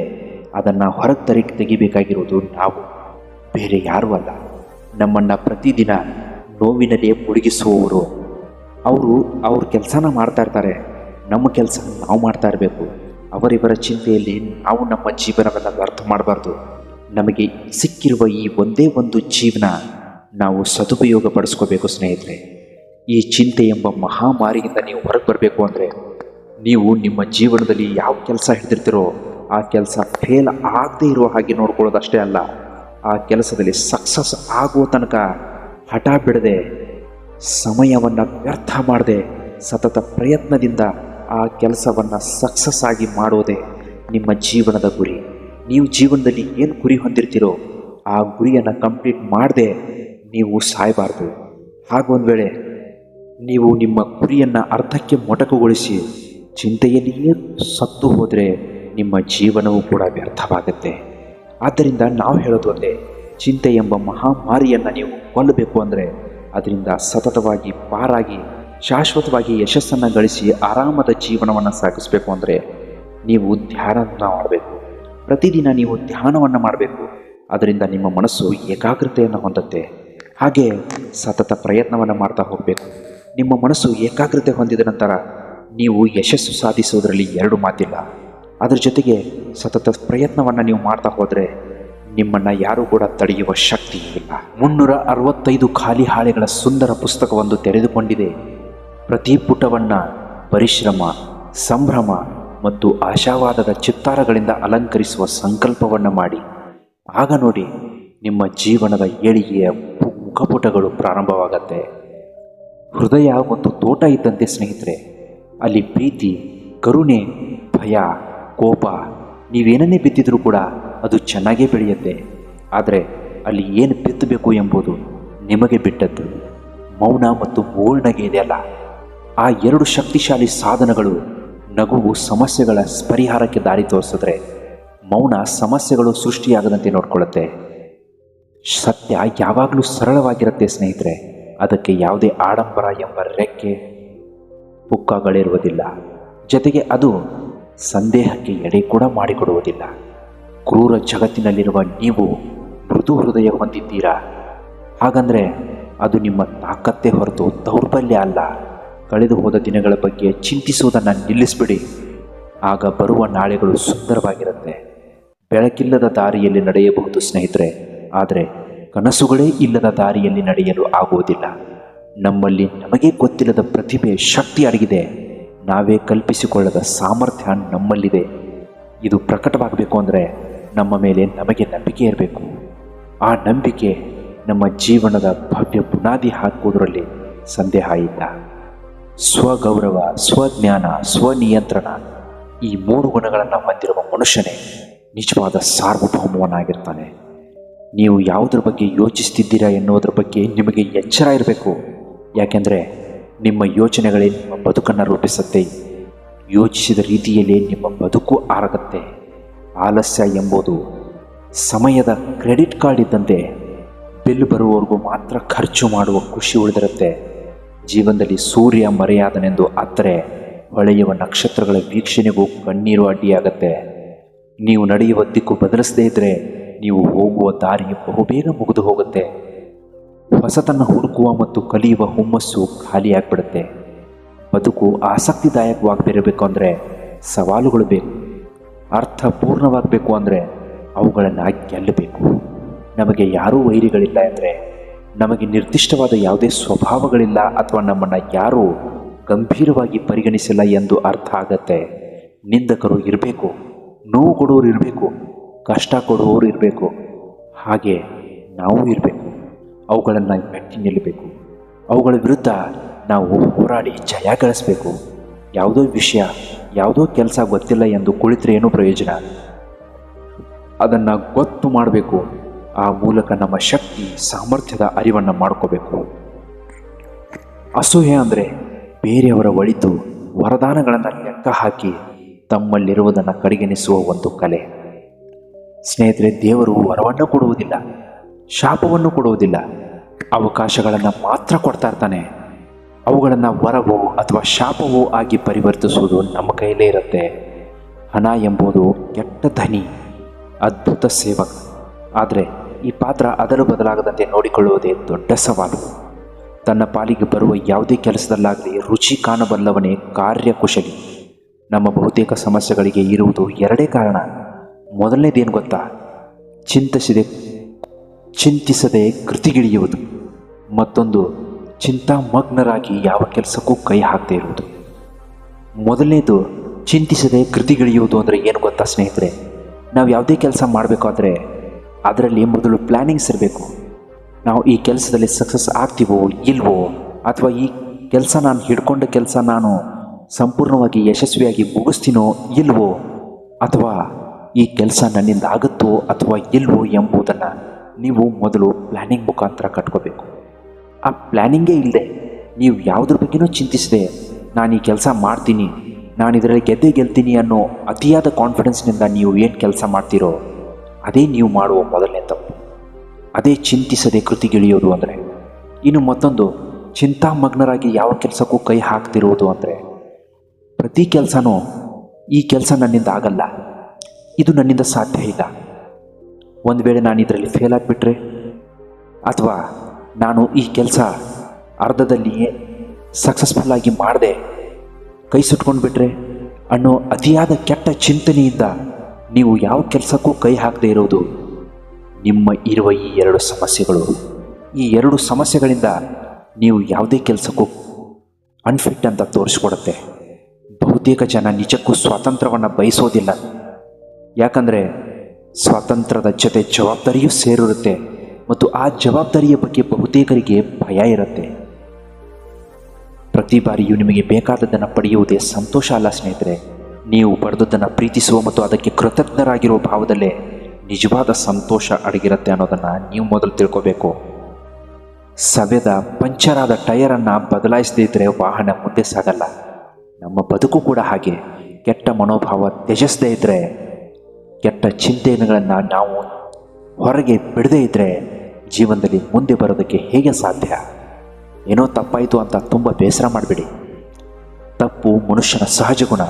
Speaker 1: ಅದನ್ನು ಹೊರಗೆ ತರಿ ತೆಗಿಬೇಕಾಗಿರೋದು ನಾವು. ಬೇರೆ ಯಾರೂ ಅಲ್ಲ. ನಮ್ಮನ್ನು ಪ್ರತಿದಿನ ನೋವಿನಲ್ಲೇ ಮುಳುಗಿಸುವವರು. ಅವರು ಅವ್ರ ಕೆಲಸನ ಮಾಡ್ತಾ ಇರ್ತಾರೆ. ನಮ್ಮ ಕೆಲಸ ನಾವು ಮಾಡ್ತಾ ಇರಬೇಕು. ಅವರಿವರ ಚಿಂತೆಯಲ್ಲಿ ನಾವು ನಮ್ಮ ಜೀವನವನ್ನು ವ್ಯರ್ಥ ಮಾಡಬಾರ್ದು. ನಮಗೆ ಸಿಕ್ಕಿರುವ ಈ ಒಂದೇ ಒಂದು ಜೀವನ ನಾವು ಸದುಪಯೋಗ ಪಡಿಸ್ಕೋಬೇಕು ಸ್ನೇಹಿತರೆ. ಈ ಚಿಂತೆ ಎಂಬ ಮಹಾಮಾರಿಯಿಂದ ನೀವು ಹೊರಗೆ ಬರಬೇಕು ಅಂದರೆ ನೀವು ನಿಮ್ಮ ಜೀವನದಲ್ಲಿ ಯಾವ ಕೆಲಸ ಹಿಡಿದಿರ್ತೀರೋ, ಆ ಕೆಲಸ ಫೇಲ್ ಆಗದೇ ಇರೋ ಹಾಗೆ ನೋಡ್ಕೊಳ್ಳೋದಷ್ಟೇ ಅಲ್ಲ. ಆ ಕೆಲಸದಲ್ಲಿ ಸಕ್ಸಸ್ ಆಗುವ ತನಕ ಹಠ ಬಿಡದೆ, ಸಮಯವನ್ನು ವ್ಯರ್ಥ ಮಾಡದೆ, ಸತತ ಪ್ರಯತ್ನದಿಂದ ಆ ಕೆಲಸವನ್ನು ಸಕ್ಸಸ್ ಆಗಿ ಮಾಡೋದೇ ನಿಮ್ಮ ಜೀವನದ ಗುರಿ. ನೀವು ಜೀವನದಲ್ಲಿ ಏನು ಗುರಿ ಹೊಂದಿರ್ತೀರೋ, ಆ ಗುರಿಯನ್ನು ಕಂಪ್ಲೀಟ್ ಮಾಡದೆ ನೀವು ಸಾಯಬಾರ್ದು. ಹಾಗೊಂದು ವೇಳೆ ನೀವು ನಿಮ್ಮ ಗುರಿಯನ್ನು ಅರ್ಧಕ್ಕೆ ಮೊಟಕುಗೊಳಿಸಿ ಚಿಂತೆಯಲ್ಲಿಯೇ ಸತ್ತು ಹೋದರೆ ನಿಮ್ಮ ಜೀವನವೂ ಕೂಡ ವ್ಯರ್ಥವಾಗುತ್ತೆ. ಆದ್ದರಿಂದ ನಾವು ಹೇಳೋದು ಒಂದೇ, ಚಿಂತೆ ಎಂಬ ಮಹಾಮಾರಿಯನ್ನು ನೀವು ಕೊಲ್ಲಬೇಕು ಅಂದರೆ ಅದರಿಂದ ಸತತವಾಗಿ ಪಾರಾಗಿ, ಶಾಶ್ವತವಾಗಿ ಯಶಸ್ಸನ್ನು ಗಳಿಸಿ ಆರಾಮದ ಜೀವನವನ್ನು ಸಾಗಿಸಬೇಕು ಅಂದರೆ ನೀವು ಧ್ಯಾನವನ್ನು ಮಾಡಬೇಕು. ಪ್ರತಿದಿನ ನೀವು ಧ್ಯಾನವನ್ನು ಮಾಡಬೇಕು. ಅದರಿಂದ ನಿಮ್ಮ ಮನಸ್ಸು ಏಕಾಗ್ರತೆಯನ್ನು ಹೊಂದುತ್ತೆ. ಹಾಗೆ ಸತತ ಪ್ರಯತ್ನವನ್ನು ಮಾಡ್ತಾ ಹೋಗಬೇಕು. ನಿಮ್ಮ ಮನಸ್ಸು ಏಕಾಗ್ರತೆ ಹೊಂದಿದ ನಂತರ ನೀವು ಯಶಸ್ಸು ಸಾಧಿಸೋದರಲ್ಲಿ ಎರಡು ಮಾತಿಲ್ಲ. ಅದರ ಜೊತೆಗೆ ಸತತ ಪ್ರಯತ್ನವನ್ನು ನೀವು ಮಾಡ್ತಾ ಹೋದರೆ ನಿಮ್ಮನ್ನು ಯಾರೂ ಕೂಡ ತಡೆಯುವ ಶಕ್ತಿ ಇಲ್ಲ. ಮುನ್ನೂರ ಅರವತ್ತೈದು ಖಾಲಿ ಹಾಳೆಗಳ ಸುಂದರ ಪುಸ್ತಕವೊಂದು ತೆರೆದುಕೊಂಡಿದೆ. ಪ್ರತಿ ಪುಟವನ್ನು ಪರಿಶ್ರಮ, ಸಂಭ್ರಮ ಮತ್ತು ಆಶಾವಾದದ ಚಿತ್ತಾರಗಳಿಂದ ಅಲಂಕರಿಸುವ ಸಂಕಲ್ಪವನ್ನು ಮಾಡಿ. ಆಗ ನೋಡಿ ನಿಮ್ಮ ಜೀವನದ ಏಳಿಗೆಯ ಮುಖಪುಟಗಳು ಪ್ರಾರಂಭವಾಗತ್ತೆ. ಹೃದಯ ಒಂದು ತೋಟ ಇದ್ದಂತೆ ಸ್ನೇಹಿತರೆ, ಅಲ್ಲಿ ಪ್ರೀತಿ, ಕರುಣೆ, ಭಯ, ಕೋಪ ನೀವೇನನ್ನೇ ಬಿತ್ತಿದ್ರೂ ಕೂಡ ಅದು ಚೆನ್ನಾಗೇ ಬೆಳೆಯುತ್ತೆ. ಆದರೆ ಅಲ್ಲಿ ಏನು ಬಿತ್ತಬೇಕು ಎಂಬುದು ನಿಮಗೆ ಬಿಟ್ಟದ್ದು. ಮೌನ ಮತ್ತು ಪೂರ್ಣಗೆ ಇದೆಯಲ್ಲ ಆ ಎರಡು ಶಕ್ತಿಶಾಲಿ ಸಾಧನಗಳು ನಗುವು ಸಮಸ್ಯೆಗಳ ಪರಿಹಾರಕ್ಕೆ ದಾರಿ ತೋರಿಸಿದ್ರೆ ಮೌನ ಸಮಸ್ಯೆಗಳು ಸೃಷ್ಟಿಯಾಗದಂತೆ ನೋಡ್ಕೊಳ್ಳುತ್ತೆ. ಸತ್ಯ ಯಾವಾಗಲೂ ಸರಳವಾಗಿರುತ್ತೆ ಸ್ನೇಹಿತರೆ. ಅದಕ್ಕೆ ಯಾವುದೇ ಆಡಂಬರ ಎಂಬ ರೆಕ್ಕೆ ಪುಕ್ಕಗಳಿರುವುದಿಲ್ಲ. ಜೊತೆಗೆ ಅದು ಸಂದೇಹಕ್ಕೆ ಎಡೆ ಕೂಡ ಮಾಡಿಕೊಡುವುದಿಲ್ಲ. ಕ್ರೂರ ಜಗತ್ತಿನಲ್ಲಿರುವ ನೀವು ಮೃದು ಹೃದಯ ಹೊಂದಿದ್ದೀರಾ? ಹಾಗಂದರೆ ಅದು ನಿಮ್ಮ ತಾಕತ್ತೇ ಹೊರತು ದೌರ್ಬಲ್ಯ ಅಲ್ಲ. ಕಳೆದು ಹೋದ ದಿನಗಳ ಬಗ್ಗೆ ಚಿಂತಿಸುವುದನ್ನು ನಿಲ್ಲಿಸಿಬಿಡಿ. ಆಗ ಬರುವ ನಾಳೆಗಳು ಸುಂದರವಾಗಿರುತ್ತೆ. ಬೆಳಕಿಲ್ಲದ ದಾರಿಯಲ್ಲಿ ನಡೆಯಬಹುದು ಸ್ನೇಹಿತರೆ. ಆದರೆ ಕನಸುಗಳೇ ಇಲ್ಲದ ದಾರಿಯಲ್ಲಿ ನಡೆಯಲು ಆಗುವುದಿಲ್ಲ. ನಮ್ಮಲ್ಲಿ ನಮಗೆ ಗೊತ್ತಿಲ್ಲದ ಪ್ರತಿಭೆ, ಶಕ್ತಿ ಅಡಗಿದೆ. ನಾವೇ ಕಲ್ಪಿಸಿಕೊಳ್ಳದ ಸಾಮರ್ಥ್ಯ ನಮ್ಮಲ್ಲಿದೆ. ಇದು ಪ್ರಕಟವಾಗಬೇಕು ಅಂದರೆ ನಮ್ಮ ಮೇಲೆ ನಮಗೆ ನಂಬಿಕೆ ಇರಬೇಕು. ಆ ನಂಬಿಕೆ ನಮ್ಮ ಜೀವನದ ಭವ್ಯ ಬುನಾದಿ ಹಾಕುವುದರಲ್ಲಿ ಸಂದೇಹ ಇಲ್ಲ. ಸ್ವಗೌರವ, ಸ್ವಜ್ಞಾನ, ಸ್ವನಿಯಂತ್ರಣ ಈ ಮೂರು ಗುಣಗಳನ್ನು ಹೊಂದಿರುವ ಮನುಷ್ಯನೇ ನಿಜವಾದ ಸಾರ್ವಭೌಮವನಾಗಿರ್ತಾನೆ. ನೀವು ಯಾವುದ್ರ ಬಗ್ಗೆ ಯೋಚಿಸ್ತಿದ್ದೀರಾ ಎನ್ನುವುದ್ರ ಬಗ್ಗೆ ನಿಮಗೆ ಎಚ್ಚರ ಇರಬೇಕು. ಯಾಕೆಂದರೆ ನಿಮ್ಮ ಯೋಚನೆಗಳೇ ನಿಮ್ಮ ಬದುಕನ್ನು ರೂಪಿಸುತ್ತೆ. ಯೋಚಿಸಿದ ರೀತಿಯಲ್ಲೇ ನಿಮ್ಮ ಬದುಕು ಆರಗತ್ತೆ. ಆಲಸ್ಯ ಎಂಬುದು ಸಮಯದ ಕ್ರೆಡಿಟ್ ಕಾರ್ಡ್ ಇದ್ದಂತೆ ಬಿಲ್ ಬರುವವರೆಗೂ ಮಾತ್ರ ಖರ್ಚು ಮಾಡುವ ಖುಷಿ ಉಳಿದಿರುತ್ತೆ. ಜೀವನದಲ್ಲಿ ಸೂರ್ಯ ಮರೆಯಾದನೆಂದು ಅತ್ತರೆ ಹೊಳೆಯುವ ನಕ್ಷತ್ರಗಳ ವೀಕ್ಷಣೆಗೂ ಕಣ್ಣೀರು ಅಡ್ಡಿಯಾಗತ್ತೆ. ನೀವು ನಡೆಯುವ ದಿಕ್ಕು ಬದಲಿಸದೇ ಇದ್ದರೆ ನೀವು ಹೋಗುವ ದಾರಿ ಬಹುಬೇಗ ಮುಗಿದು ಹೋಗುತ್ತೆ. ಹೊಸತನ್ನು ಹುಡುಕುವ ಮತ್ತು ಕಲಿಯುವ ಹುಮ್ಮಸ್ಸು ಖಾಲಿಯಾಗ್ಬಿಡುತ್ತೆ. ಬದುಕು ಆಸಕ್ತಿದಾಯಕವಾಗಿರಬೇಕು ಅಂದರೆ ಸವಾಲುಗಳು ಬೇಕು. ಅರ್ಥಪೂರ್ಣವಾಗಬೇಕು ಅಂದರೆ ಅವುಗಳನ್ನು ಗೆಲ್ಲಬೇಕು. ನಮಗೆ ಯಾರೂ ವೈರಿಗಳಿಲ್ಲ ಅಂದರೆ ನಮಗೆ ನಿರ್ದಿಷ್ಟವಾದ ಯಾವುದೇ ಸ್ವಭಾವಗಳಿಲ್ಲ ಅಥವಾ ನಮ್ಮನ್ನು ಯಾರೂ ಗಂಭೀರವಾಗಿ ಪರಿಗಣಿಸಿಲ್ಲ ಎಂದು ಅರ್ಥ ಆಗತ್ತೆ. ನಿಂದಕರು ಇರಬೇಕು. ನೋವು ಕೊಡೋರು ಇರಬೇಕು. ಕಷ್ಟ ಕೊಡುವವರು ಇರಬೇಕು. ಹಾಗೆ ನಾವು ಇರಬೇಕು. ಅವುಗಳನ್ನು ಮೆಟ್ಟಿ ನಿಲ್ಲಬೇಕು. ಅವುಗಳ ವಿರುದ್ಧ ನಾವು ಹೋರಾಡಿ ಜಯ ಗಳಿಸಬೇಕು. ಯಾವುದೋ ವಿಷಯ, ಯಾವುದೋ ಕೆಲಸ ಗೊತ್ತಿಲ್ಲ ಎಂದು ಕುಳಿತರೆ ಏನೂ ಪ್ರಯೋಜನ. ಅದನ್ನು ಗೊತ್ತು ಮಾಡಬೇಕು. ಆ ಮೂಲಕ ನಮ್ಮ ಶಕ್ತಿ, ಸಾಮರ್ಥ್ಯದ ಅರಿವನ್ನು ಮಾಡ್ಕೋಬೇಕು. ಅಸೂಹೆ ಅಂದರೆ ಬೇರೆಯವರ ಒಳಿತು ವರದಾನಗಳನ್ನು ಲೆಕ್ಕ ಹಾಕಿ ತಮ್ಮಲ್ಲಿರುವುದನ್ನು ಕಡೆಗಣಿಸುವ ಒಂದು ಕಲೆ. ಸ್ನೇಹಿತರೆ, ದೇವರು ವರವನ್ನು ಕೊಡುವುದಿಲ್ಲ, ಶಾಪವನ್ನು ಕೊಡುವುದಿಲ್ಲ. ಅವಕಾಶಗಳನ್ನು ಮಾತ್ರ ಕೊಡ್ತಾ ಇರ್ತಾನೆ. ಅವುಗಳನ್ನು ವರವೋ ಅಥವಾ ಶಾಪವೋ ಆಗಿ ಪರಿವರ್ತಿಸುವುದು ನಮ್ಮ ಕೈಯಲ್ಲೇ ಇರುತ್ತೆ. ಹಣ ಎಂಬುದು ಕೆಟ್ಟ ಧನಿ, ಅದ್ಭುತ ಸೇವಕ. ಆದರೆ ಈ ಪಾತ್ರ ಅದಲು ಬದಲಾಗದಂತೆ ನೋಡಿಕೊಳ್ಳುವುದೇ ದೊಡ್ಡ ಸವಾಲು. ತನ್ನ ಪಾಲಿಗೆ ಬರುವ ಯಾವುದೇ ಕೆಲಸದಲ್ಲಾಗಲಿ ರುಚಿ ಕಾಣಬಲ್ಲವನೇ ಕಾರ್ಯಕುಶಲಿ. ನಮ್ಮ ಬಹುತೇಕ ಸಮಸ್ಯೆಗಳಿಗೆ ಇರುವುದು ಎರಡೇ ಕಾರಣ. ಮೊದಲನೇದೇನು ಗೊತ್ತಾ? ಚಿಂತಿಸದೆ ಚಿಂತಿಸದೆ ಕೃತಿಗಿಳಿಯುವುದು. ಮತ್ತೊಂದು, ಚಿಂತಾಮಗ್ನರಾಗಿ ಯಾವ ಕೆಲಸಕ್ಕೂ ಕೈ ಹಾಕದೇ ಇರುವುದು. ಮೊದಲನೇದು, ಚಿಂತಿಸದೆ ಕೃತಿಗಿಳಿಯುವುದು ಅಂದರೆ ಏನು ಗೊತ್ತಾ ಸ್ನೇಹಿತರೆ? ನಾವು ಯಾವುದೇ ಕೆಲಸ ಮಾಡಬೇಕಾದ್ರೆ ಅದರಲ್ಲಿ ಮೊದಲು ಪ್ಲ್ಯಾನಿಂಗ್ಸ್ ಇರಬೇಕು. ನಾವು ಈ ಕೆಲಸದಲ್ಲಿ ಸಕ್ಸಸ್ ಆಗ್ತೀವೋ, ಇಲ್ವೋ, ಅಥವಾ ಈ ಕೆಲಸ ನಾನು ಹಿಡ್ಕೊಂಡ ಕೆಲಸ ನಾನು ಸಂಪೂರ್ಣವಾಗಿ ಯಶಸ್ವಿಯಾಗಿ ಮುಗಿಸ್ತೀನೋ, ಇಲ್ವೋ, ಅಥವಾ ಈ ಕೆಲಸ ನನ್ನಿಂದ ಆಗುತ್ತೋ ಅಥವಾ ಇಲ್ವೋ ಎಂಬುದನ್ನು ನೀವು ಮೊದಲು ಪ್ಲ್ಯಾನಿಂಗ್ ಮುಖಾಂತರ ಕಟ್ಕೋಬೇಕು. ಆ ಪ್ಲ್ಯಾನಿಂಗೇ ಇಲ್ಲದೆ ನೀವು ಯಾವುದ್ರ ಬಗ್ಗೆನೂ ಚಿಂತಿಸದೆ, ನಾನು ಈ ಕೆಲಸ ಮಾಡ್ತೀನಿ, ನಾನು ಇದರಲ್ಲಿ ಗೆದ್ದೇ ಗೆಲ್ತೀನಿ ಅನ್ನೋ ಅತಿಯಾದ ಕಾನ್ಫಿಡೆನ್ಸ್ನಿಂದ ನೀವು ಏನು ಕೆಲಸ ಮಾಡ್ತೀರೋ, ಅದೇ ನೀವು ಮಾಡುವ ಮೊದಲನೇ ತಪ್ಪು. ಅದೇ ಚಿಂತಿಸದೆ ಕೃತಿಗಿಳಿಯೋದು ಅಂದರೆ. ಇನ್ನು ಮತ್ತೊಂದು, ಚಿಂತಾಮಗ್ನರಾಗಿ ಯಾವ ಕೆಲಸಕ್ಕೂ ಕೈ ಹಾಕ್ತಿರುವುದು ಅಂದರೆ. ಪ್ರತಿ ಕೆಲಸನೂ ಈ ಕೆಲಸ ನನ್ನಿಂದ ಆಗಲ್ಲ. ಇದು ನನ್ನಿಂದ ಸಾಧ್ಯ ಇಲ್ಲ. ಒಂದು ವೇಳೆ ನಾನು ಇದರಲ್ಲಿ ಫೇಲ್ ಆಗಿಬಿಟ್ರೆ, ಅಥವಾ ನಾನು ಈ ಕೆಲಸ ಅರ್ಧದಲ್ಲಿಯೇ ಸಕ್ಸಸ್ಫುಲ್ ಆಗಿ ಮಾಡದೆ, ಕೈ ಸುಟ್ಕೊಂಡು ಬಿಟ್ರೆ ಅನ್ನೋ ಅತಿಯಾದ ಕೆಟ್ಟ ಚಿಂತನೆಯಿಂದ ನೀವು ಯಾವ ಕೆಲಸಕ್ಕೂ ಕೈ ಹಾಕದೇ ಇರೋದು ನಿಮ್ಮ ಇರುವ ಈ ಎರಡು ಸಮಸ್ಯೆಗಳು. ಈ ಎರಡು ಸಮಸ್ಯೆಗಳಿಂದ ನೀವು ಯಾವುದೇ ಕೆಲಸಕ್ಕೂ ಅನ್ಫಿಟ್ ಅಂತ ತೋರಿಸ್ಕೊಡುತ್ತೆ. ಬಹುತೇಕ ಜನ ನಿಜಕ್ಕೂ ಸ್ವಾತಂತ್ರ್ಯವನ್ನು ಬಯಸೋದಿಲ್ಲ. ಯಾಕಂದರೆ ಸ್ವಾತಂತ್ರ್ಯದ ಜೊತೆ ಜವಾಬ್ದಾರಿಯೂ ಸೇರಿರುತ್ತೆ ಮತ್ತು ಆ ಜವಾಬ್ದಾರಿಯ ಬಗ್ಗೆ ಬಹುತೇಕರಿಗೆ ಭಯ ಇರುತ್ತೆ. ಪ್ರತಿ ಬಾರಿಯೂ ನಿಮಗೆ ಬೇಕಾದದ್ದನ್ನು ಪಡೆಯುವುದೇ ಸಂತೋಷ ಅಲ್ಲ ಸ್ನೇಹಿತರೆ. ನೀವು ಪಡೆದದ್ದನ್ನು ಪ್ರೀತಿಸುವ ಮತ್ತು ಅದಕ್ಕೆ ಕೃತಜ್ಞರಾಗಿರುವ ಭಾವದಲ್ಲೇ ನಿಜವಾದ ಸಂತೋಷ ಅಡಗಿರುತ್ತೆ ಅನ್ನೋದನ್ನು ನೀವು ಮೊದಲು ತಿಳ್ಕೋಬೇಕು. ಸವೆದ ಪಂಚರಾದ ಟೈರನ್ನು ಬದಲಾಯಿಸದೇ ಇದ್ದರೆ ವಾಹನ ಮುಂದೆ ಸಾಗಲ್ಲ. ನಮ್ಮ ಬದುಕು ಕೂಡ ಹಾಗೆ. ಕೆಟ್ಟ ಮನೋಭಾವ ತ್ಯಜಿಸದೇ ಇದ್ದರೆ ಕೆಟ್ಟ ಚಿಂತನೆಗಳನ್ನು ನಾವು ಹೊರಗೆ ಬಿಡದೇ ಇದ್ದರೆ ಜೀವನದಲ್ಲಿ ಮುಂದೆ ಬರೋದಕ್ಕೆ ಹೇಗೆ ಸಾಧ್ಯ? ಏನೋ ತಪ್ಪಾಯಿತು ಅಂತ ತುಂಬ ಬೇಸರ ಮಾಡಬೇಡಿ. ತಪ್ಪು ಮನುಷ್ಯನ ಸಹಜ ಗುಣ.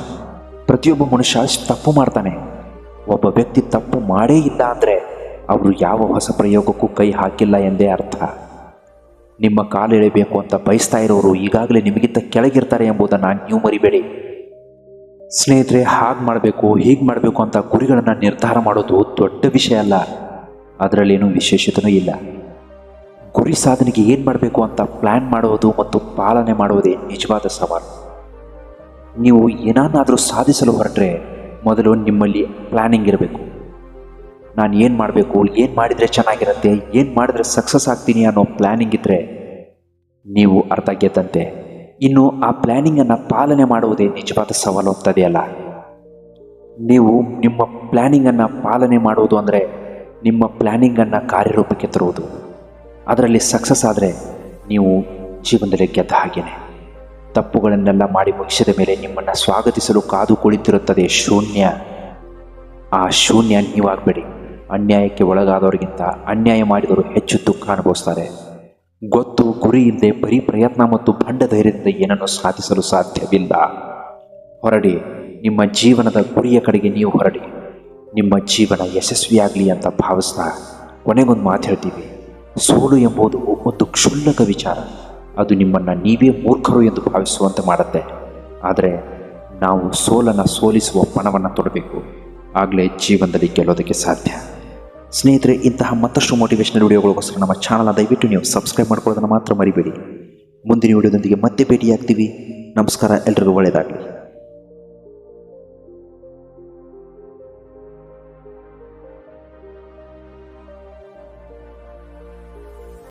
Speaker 1: ಪ್ರತಿಯೊಬ್ಬ ಮನುಷ್ಯ ತಪ್ಪು ಮಾಡ್ತಾನೆ. ಒಬ್ಬ ವ್ಯಕ್ತಿ ತಪ್ಪು ಮಾಡೇ ಇಲ್ಲ ಅಂದರೆ ಅವರು ಯಾವ ಹೊಸ ಪ್ರಯೋಗಕ್ಕೂ ಕೈ ಹಾಕಿಲ್ಲ ಎಂದೇ ಅರ್ಥ. ನಿಮ್ಮ ಕಾಲೆಳೆಯಬೇಕು ಅಂತ ಬಯಸ್ತಾ ಇರೋರು ಈಗಾಗಲೇ ನಿಮಗಿಂತ ಕೆಳಗಿರ್ತಾರೆ ಎಂಬುದನ್ನು ನೀವು ಮರಿಬೇಡಿ. ಸ್ನೇಹಿತರೆ, ಹಾಗೆ ಮಾಡಬೇಕು, ಹೀಗೆ ಮಾಡಬೇಕು ಅಂತ ಗುರಿಗಳನ್ನು ನಿರ್ಧಾರ ಮಾಡೋದು ದೊಡ್ಡ ವಿಷಯ ಅಲ್ಲ. ಅದರಲ್ಲೇನೂ ವಿಶೇಷತೆಯೂ ಇಲ್ಲ. ಗುರಿ ಸಾಧನೆಗೆ ಏನು ಮಾಡಬೇಕು ಅಂತ ಪ್ಲ್ಯಾನ್ ಮಾಡುವುದು ಮತ್ತು ಪಾಲನೆ ಮಾಡುವುದೇ ನಿಜವಾದ ಸವಾಲು. ನೀವು ಏನನ್ನಾದರೂ ಸಾಧಿಸಲು ಹೊರಟ್ರೆ ಮೊದಲು ನಿಮ್ಮಲ್ಲಿ ಪ್ಲ್ಯಾನಿಂಗ್ ಇರಬೇಕು. ನಾನು ಏನು ಮಾಡಬೇಕು, ಏನು ಮಾಡಿದರೆ ಚೆನ್ನಾಗಿರುತ್ತೆ, ಏನು ಮಾಡಿದ್ರೆ ಸಕ್ಸಸ್ ಆಗ್ತೀನಿ ಅನ್ನೋ ಪ್ಲ್ಯಾನಿಂಗ್ ಇದ್ದರೆ ನೀವು ಅರ್ಧ ಗೆದ್ದಂತೆ. ಇನ್ನು ಆ ಪ್ಲ್ಯಾನಿಂಗನ್ನು ಪಾಲನೆ ಮಾಡುವುದೇ ನಿಜವಾದ ಸವಾಲು ಅಂತದೆಯಲ್ಲ ನೀವು ನಿಮ್ಮ ಪ್ಲ್ಯಾನಿಂಗನ್ನು ಪಾಲನೆ ಮಾಡುವುದು ಅಂದರೆ ನಿಮ್ಮ ಪ್ಲ್ಯಾನಿಂಗನ್ನು ಕಾರ್ಯರೂಪಕ್ಕೆ ತರುವುದು. ಅದರಲ್ಲಿ ಸಕ್ಸಸ್ ಆದರೆ ನೀವು ಜೀವನದಲ್ಲಿ ಗೆದ್ದ ಹಾಗೇನೆ. ತಪ್ಪುಗಳನ್ನೆಲ್ಲ ಮಾಡಿ ಮುಗಿಸಿದ ಮೇಲೆ ನಿಮ್ಮನ್ನು ಸ್ವಾಗತಿಸಲು ಕಾದು ಕುಳಿತಿರುತ್ತದೆ ಶೂನ್ಯ. ಆ ಶೂನ್ಯ ನೀವಾಗಬೇಡಿ. ಅನ್ಯಾಯಕ್ಕೆ ಒಳಗಾದವರಿಗಿಂತ ಅನ್ಯಾಯ ಮಾಡಿದವರು ಹೆಚ್ಚು ದುಃಖ ಅನುಭವಿಸ್ತಾರೆ. ಗೊತ್ತು, ಗುರಿ ಇಲ್ಲದೆ ಬರೀ ಪ್ರಯತ್ನ ಮತ್ತು ಬಂಡ ಧೈರ್ಯದಿಂದ ಏನನ್ನು ಸಾಧಿಸಲು ಸಾಧ್ಯವಿಲ್ಲ. ಹೊರಡಿ, ನಿಮ್ಮ ಜೀವನದ ಗುರಿಯ ಕಡೆಗೆ ನೀವು ಹೊರಡಿ. ನಿಮ್ಮ ಜೀವನ ಯಶಸ್ವಿಯಾಗಲಿ ಅಂತ ಭಾವಿಸ್ತಾ ಕೊನೆಗೊಂದು ಮಾತು ಹೇಳ್ತೀವಿ. ಸೋಲು ಎಂಬುದು ಒಂದು ಕ್ಷುಲ್ಲಕ ವಿಚಾರ. ಅದು ನಿಮ್ಮನ್ನು ನೀವೇ ಮೂರ್ಖರು ಎಂದು ಭಾವಿಸುವಂತೆ ಮಾಡುತ್ತೆ. ಆದರೆ ನಾವು ಸೋಲನ್ನು ಸೋಲಿಸುವ ಪಣವನ್ನು ತೊಡಬೇಕು. ಆಗಲೇ ಜೀವನದಲ್ಲಿ ಗೆಲ್ಲೋದಕ್ಕೆ ಸಾಧ್ಯ. ಸ್ನೇಹಿತರೆ, ಇಂತಹ ಮತ್ತಷ್ಟು ಮೋಟಿವೇಶನಲ್ ವಿಡಿಯೋಗಳಿಗೋಸ್ಕರ ನಮ್ಮ ಚಾನಲ್ನ ದಯವಿಟ್ಟು ನೀವು ಸಬ್ಸ್ಕ್ರೈಬ್ ಮಾಡ್ಕೊಳ್ಳೋದನ್ನು ಮಾತ್ರ ಮರಿಬೇಡಿ. ಮುಂದಿನ ವಿಡಿಯೋದೊಂದಿಗೆ ಮತ್ತೆ ಭೇಟಿಯಾಗ್ತೀವಿ. ನಮಸ್ಕಾರ, ಎಲ್ರಿಗೂ ಒಳ್ಳೆಯದಾಗಲಿ.